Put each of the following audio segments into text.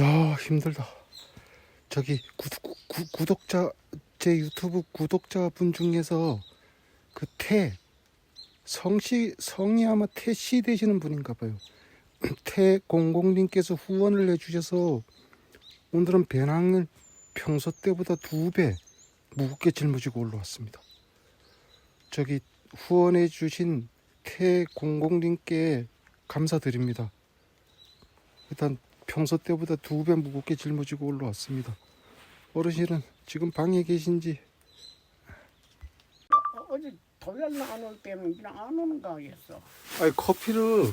야 힘들다. 저기 구, 구, 구, 구독자 제 유튜브 구독자분 중에서 그 태 성씨 성이 아마 태씨 되시는 분인가 봐요. 태 공공님께서 후원을 해주셔서 오늘은 배낭을 평소 때보다 두 배 무겁게 짊어지고 올라왔습니다. 저기 후원해 주신 태 공공님께 감사드립니다. 일단 평소 때보다 두 배 무겁게 짊어지고 올라왔습니다. 어르신은 지금 방에 계신지 어, 어제 토요일 날안올 때는 안 오는가 했어. 아니 커피를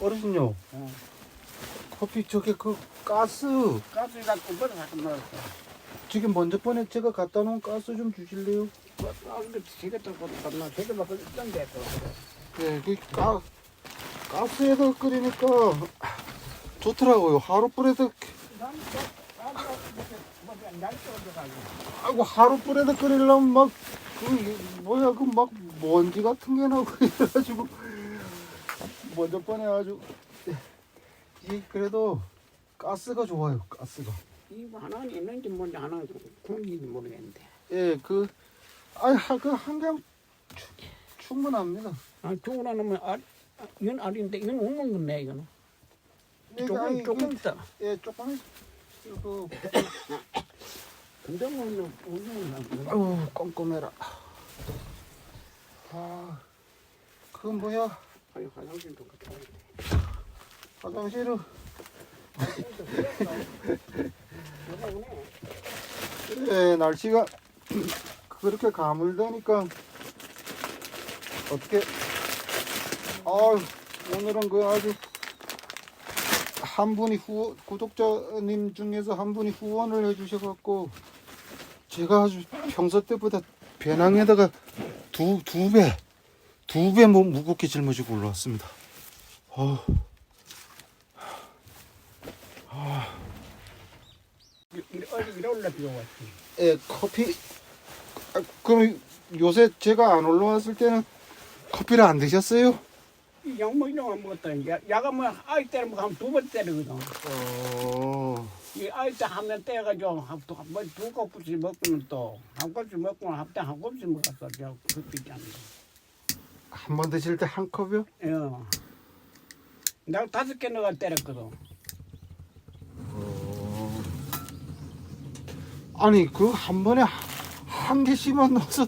어르신요 어. 커피 저게 그 가스 가스 갖고 뭐를 갖고 넣었어. 지금 먼저 번에 제가 갖다 놓은 가스 좀 주실래요? 근데 세개도 갖다 세개 갖고 있던데 또. 네, 그 가, 가스에서 끓이니까 좋더라고요. 하루 어져가지고. 아이고 하루 뿌려서 끓이려면 막 그 뭐야 그 막 먼지 같은 게 나고 이래가지고 먼저 번에 아주 이 그래도 가스가 좋아요. 가스가. 이거 하나는 있는지 뭔지 하나 공기인지 모르겠는데. 예, 그 아이 그한 개 충분합니다. 아, 놓으면 알, 아, 이건 알인데 이건 없는 건데 이거는. 예, 조금 아니, 조금 그, 있다. 예, 조금 그 근데 없는 거. 아우 꼼꼼해라. 아, 그 뭐야 아니 화장실도 갔다 돼. 화장실은. 예, 날씨가 그렇게 가물다니까 어떻게 아 오늘은 그 아주 한 분이 후 구독자님 중에서 한 분이 후원을 해주셔갖고 제가 아주 평소 때보다 배낭에다가 두 두 배 두배 무겁게 짊어지고 올라왔습니다. 어. 왔지. 예, 커피. 아, 그럼 요새 제가 안 올라왔을 때는 커피를 안 드셨어요? 이 양모 이런 거 먹었다. 야, 야가 뭐 아이 때는 뭐한두 번 때리거든. 어. 이 아이 때 하면 떼가지고 뭐두 kop씩 먹고는 또한 kop씩 먹고 합때 한 kop씩 먹었어. 저 그때 있잖아. 한 번 드실 때 한 컵이요? 예. 내가 다섯 개 넣어 때렸거든. 어. 아니, 그 한 번에 한 개씩만 넣어서,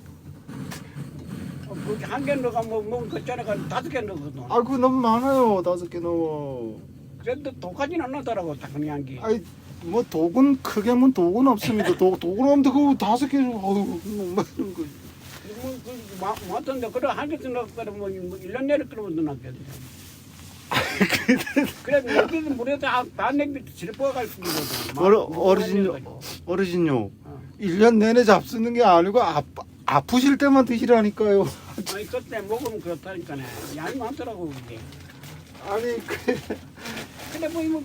한 개 넣어 뭐 먹은 그 전에 가 다섯 개 넣거든. 아, 그 너무 많아요. 다섯 개 넘어. 그래도 독하진 않더라고 작은 양기. 아이, 뭐 독은 크게 면 독은 없습니다. 독, 독은 없는데 그거 다섯 개, 어휴, 너무 많은 거. 뭐, 뭐, 어떤데, 그래, 한 개씩 넣었거든, 뭐, 뭐, 1년 내로 끓으면 넣었거든. 그래, 물에다 한- 반 냄비 질퍼갈 수 있거든. 어르, 어르신요, 어르신요. 어. 1년 내내 잡수는 게 아니고 아, 아프실 때만 드시라니까요. 아니, 그때 먹으면 그렇다니까네. 양이 많더라고, 그게. 아니 그 근데 뭐, 이거,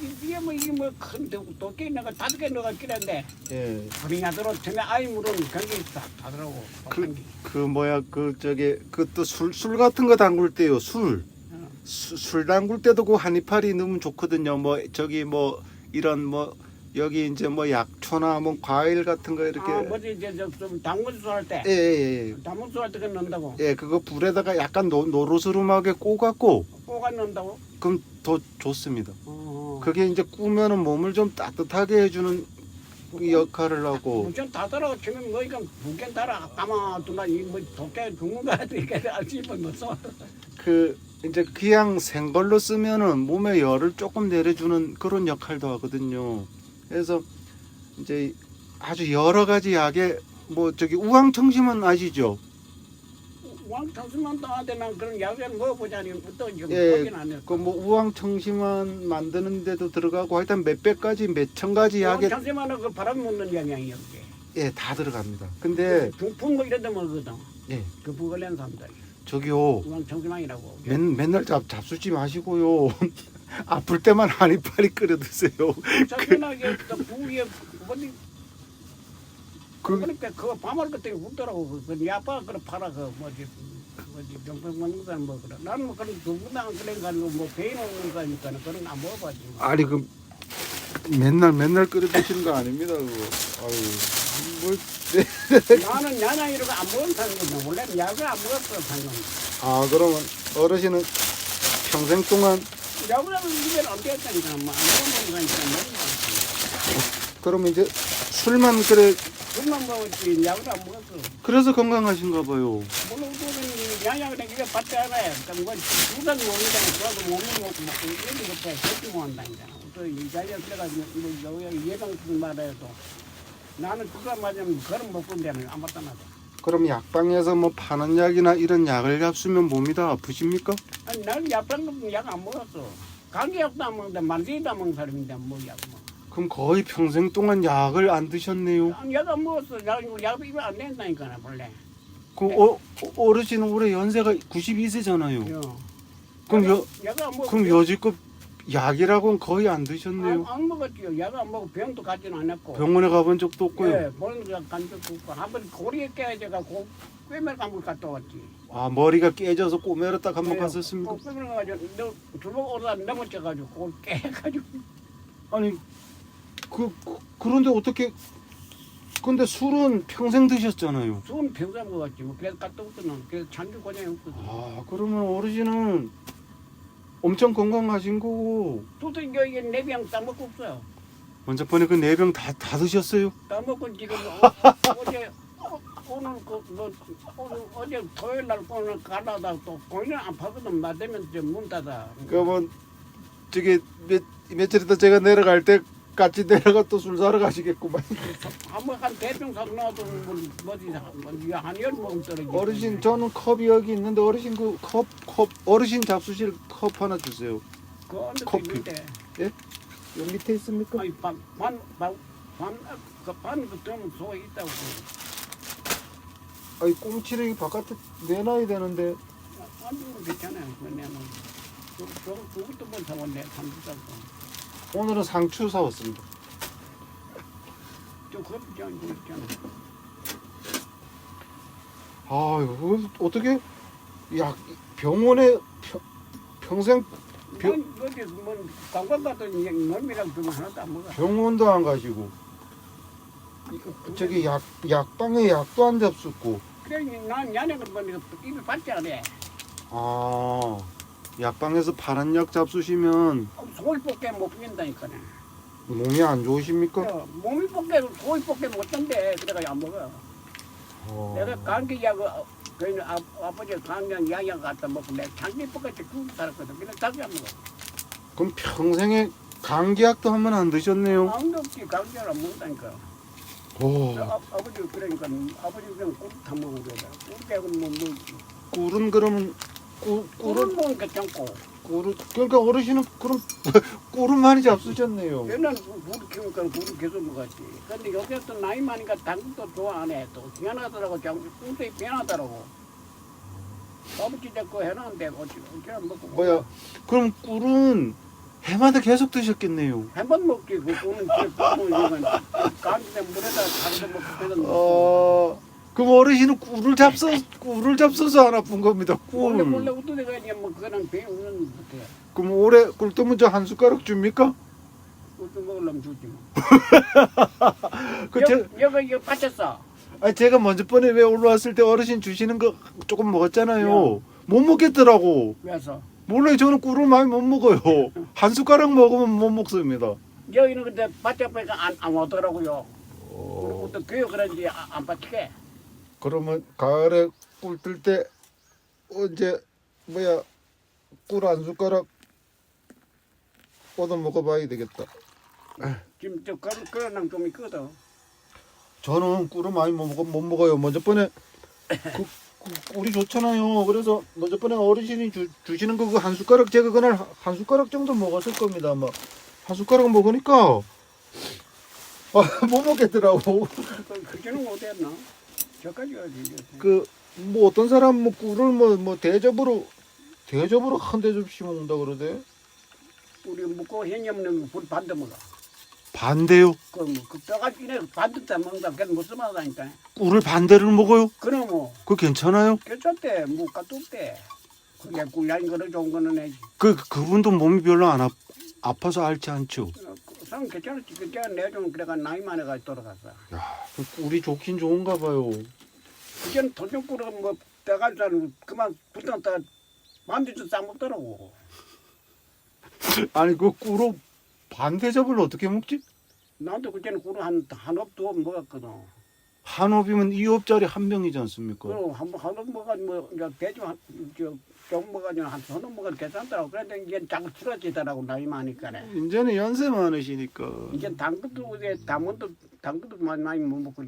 이게 뭐, 이게 뭐, 큰 도끼 넣어, 다섯 개 넣어 끼는데, 예. 그냥 들어, 처음에 아이 물은 경기 다 하더라고. 그, 그 뭐야 그 저기 그또 술 술 같은 거 담글 때요 술. 어. 수, 술 담글 때도 그 한이파리 넣으면 좋거든요. 뭐 저기 뭐 이런 뭐 여기 이제 뭐 약초나 뭐 과일 같은 거 이렇게 아, 뭐지, 이제, 저, 좀 당근수 할 때. 예 예예 예, 당근수 할 때 그거 넣는다고. 예, 그거 불에다가 약간 노, 노르스름하게 꼬갖고 꼬가 넣는다고. 그럼 더 좋습니다. 어. 그게 이제 꾸면은 몸을 좀 따뜻하게 해주는 그 역할을 하고 무슨 다더라고 지금 뭐 이건 무겐 달아 까마두나 이뭐 도깨 죽는 거 같아 이게 알지도 못써 그 이제 그냥 생걸로 쓰면은 몸에 열을 조금 내려주는 그런 역할도 하거든요. 그래서 이제 아주 여러 가지 약에 뭐 저기 우황청심은 아시죠? 또한테 난 그런 약을 먹어보자니 또 지금 예, 안 했어 그뭐 우황청심만 만드는 데도 들어가고 하여튼 몇백 가지 몇천 가지 약에 왕창수만은 그 바람 먹는 영향이야 그게 예 다 들어갑니다. 근데 중풍 뭐 이런 데 먹거든. 예. 그 부걸낸 사람들. 저기요. 왕창수만이라고. 맨, 맨날 잡, 잡수지 마시고요. 아플 때만 한이파리 끓여 드세요. 또 부위에 어디 그 그러니까 그거 밤을 그때 웃더라고 그, 그 야빠 그래 팔아 그 뭐지 뭐지 병병 먹는 사람 뭐 그래 나는 뭐 그런 두부당 그런 거 아니고 뭐 베인 오는 거니까 그런 거안 먹어봤지 뭐. 아니 그 맨날 맨날 끓여 드시는 거 아닙니다 그거. 아유 뭘 나는 야나 이런 거안 먹은 사람이거든. 원래는 약을 안 먹었어 방금. 아 그러면 어르신은 평생 동안 약을 입에 안 되었다니까. 뭐안 먹으면 그러니까 먹는 그러면 이제 술만 그래 술만 먹었지 약을 안 먹었어. 그래서 건강하신가 봐요. 물론 그거는 양양을 이게 받지 않아요. 그뭐 두잔 먹는다. 그래도 몸이 먹고 먹고 이런 게 없어요. 그렇게 먹는다니까. 또이 자리에 들어가지고 이거 여기 예방주는 말해도 나는 두잔 맞으면 그런 먹고 되는 안 맞다 나도. 그럼 약방에서 뭐 파는 약이나 이런 약을 잡수면 몸이 다 아프십니까? 아니 나는 약병 약안 먹었어. 감기약도 안 먹는데 만세도 안 먹는 사람인데 뭐약 먹어. 그럼 거의 평생 동안 약을 안 드셨네요. 아니 약안 먹었어. 약 약도 입에 안 된다니까 원래. 그 어, 어르신은 올해 연세가 92세잖아요. 요. 그럼 여 약안 먹어. 그럼 여지껏 약이라고는 거의 안 드셨네요. 안, 안 먹었지요. 약 안 먹고 병도 가지는 않았고. 병원에 가본 적도 없고요. 예, 보는 거간 적도 없고 한번 고리에 깨져가 고 꿰매를 한번 갔다 왔지. 아 머리가 깨져서 꼬매러 딱한번 예, 갔었습니까? 그 꿰매를 가지고 두번 오다 넘어져가지고 그걸 깨가지고 아니 그, 그 그런데 어떻게 근데 술은 평생 드셨잖아요. 죽은 병사 먹었지. 뭐 그래서 갔다 왔거든. 그래서 장기 고장이 없거든. 아 그러면 어르신은 엄청 건강하신 거고 이게 내병 따먹고 없어요. 먼저 번에 그 네 병 다 다 드셨어요? 따먹고 지금 어, 어제 어, 오늘 그뭐 오늘 어제 토요일 날 오늘 가다가 또 고인은 안 파거든. 맞으면 문 닫아. 그러면 저기 몇 며칠 있다 제가 내려갈 때 같이 내려가 또 술 사러 가시겠구만. 한번 한 대병 사고 나도 뭐 뭐지 뭐 한열 먹으면 떨어지. 어르신 저는 컵이 여기 있는데 어르신 그 컵 컵 어르신 잡수실 컵 하나 주세요. 그 언제 커피. 있는데 여기 밑에 있습니까? 아니 반반반그반그 좀 소가 있다고. 아니 꽁치를 바깥에 내놔야 되는데 안주면 괜찮아요. 그내는 저저 그것도 못 사왔네. 삼주짜리. 오늘은 상추 사왔습니다. 있잖아. 아 이거 어떻게 약 병원에 평, 평생 병- 뭐 어디 뭐 관광 갔더니 몸이랑 좀 하나도 안 먹어. 병원도 안 가시고 저기 약 약방에 약도 안 잡수고 그래 난 야네가 뭐 입에 받지 않아. 아 약방에서 파란 약 잡수시면 소이 뽑게 못 먹는다니까네. 몸이 안 좋으십니까? 어, 몸이 뽑게 소이 뽑게 못 된대. 그래가 안 먹어. 어. 내가 감기 약 그는 아, 아버지 감기 약약 갖다 먹고 내가 장기 뽑게 그거 살았거든. 그냥 자기 안 먹어. 그럼 평생에 감기약도 한 번 안 드셨네요. 아무도 없지 감기 약 안 먹는다니까. 오, 아, 아버지 그러니까 아버지 그냥 꿀다 먹은 거야. 꿀깨는 뭐 먹지. 꿀은 그러면 꿀 꿀은 꿀은 먹으면 괜찮고. 꿀은 그러니까 어르신은 그럼 꿀은 많이 잡수셨네요. 옛날에 꿀 키우니까 꿀을 계속 먹었지. 근데 요새 또 나이 많으니까 당근도 좋아 안 해. 또 변하더라고. 아버지 자꾸 해놨는데 어찌 어찌나 먹고. 뭐야? 그럼 꿀은 해마다 계속 드셨겠네요. 한번 먹지. 그 꿀은 꿀은 이건 감기 때 물에다 담궈 먹고 그래도 먹고. 어, 그럼 어르신은 꿀을 잡서 꿀을 잡서서 안 아픈 겁니다. 원래 꿀. 원래 어떻게 가냐 뭐 그런 배 없는 것 같아 그럼 올해 꿀 뜨면 저 한 숟가락 줍니까? 꿀도 먹으려면 주지 뭐. 그 제, 여기 여기 여기 빠졌어. 아 제가 먼저 번에 왜 올라왔을 때 어르신 주시는 거 조금 먹었잖아요. 못 먹겠더라고. 그래서 몰라요. 저는 꿀을 많이 못 먹어요. 한 숟가락 먹으면 못 먹습니다. 여기는 근데 빠져 보니까 안, 안 오더라고요. 어, 또 교육 그런지 안, 안 빠지게. 그러면 가을에 꿀 뜰 때 언제 뭐야 꿀 한 숟가락 얻어 먹어봐야 되겠다. 지금 저 그런 그런 놈좀 있거든. 저는 꿀을 많이 못, 먹어, 못 먹어요. 먼저 번에 그, 그 꿀이 좋잖아요. 그래서 먼저 번에 어르신이 주, 주시는 거 그 한 숟가락 제가 그날 한 숟가락 정도 먹었을 겁니다. 아마 한 숟가락 먹으니까 아, 못 먹겠더라고. 그 그전은 못했나? 저까지 가지. 그뭐 어떤 사람 뭐 꿀을 뭐 뭐 대접으로 대접으로 한 대접씩 먹는다 그러대. 우리 묵고 해념는 불 반대 먹어. 반대요. 그뭐그 뼈가지 이래 반대 때 먹는다. 그건 무슨 말이니까. 꿀을 반대를 먹어요? 그럼 뭐 그거 괜찮아요? 괜찮대. 뭐 까뚝 대. 그게 꿀향 거는 좋은 거는 내지. 그 그분도 몸이 별로 안 아, 아파서 앓지 않죠. 상 괜찮았지. 그때 내좀 그래가 나이 많아가 돌아갔어. 야, 그 꿀이 좋긴 좋은가 봐요. 그전 도전꾸러 뭐 때갈 사람 그만 붙었다 만두도 싸먹더라고. 아니 그 꿀로 반대접을 어떻게 먹지? 나도 그때는 꿀을 한 한 업도 먹었거든. 한 옵이면 이 옵짜리 한 병이지 않습니까? 그럼 한번 한업 먹어가지고 뭐 이제 대충 한좀 먹어가지고 한 서너 먹어도 괜찮더라고. 그런데 이제 자꾸 줄어지더라고 나이 많으니까네. 이제는 연세 많으시니까. 이제 당근도 이제 당근도 많이 많이 못 먹고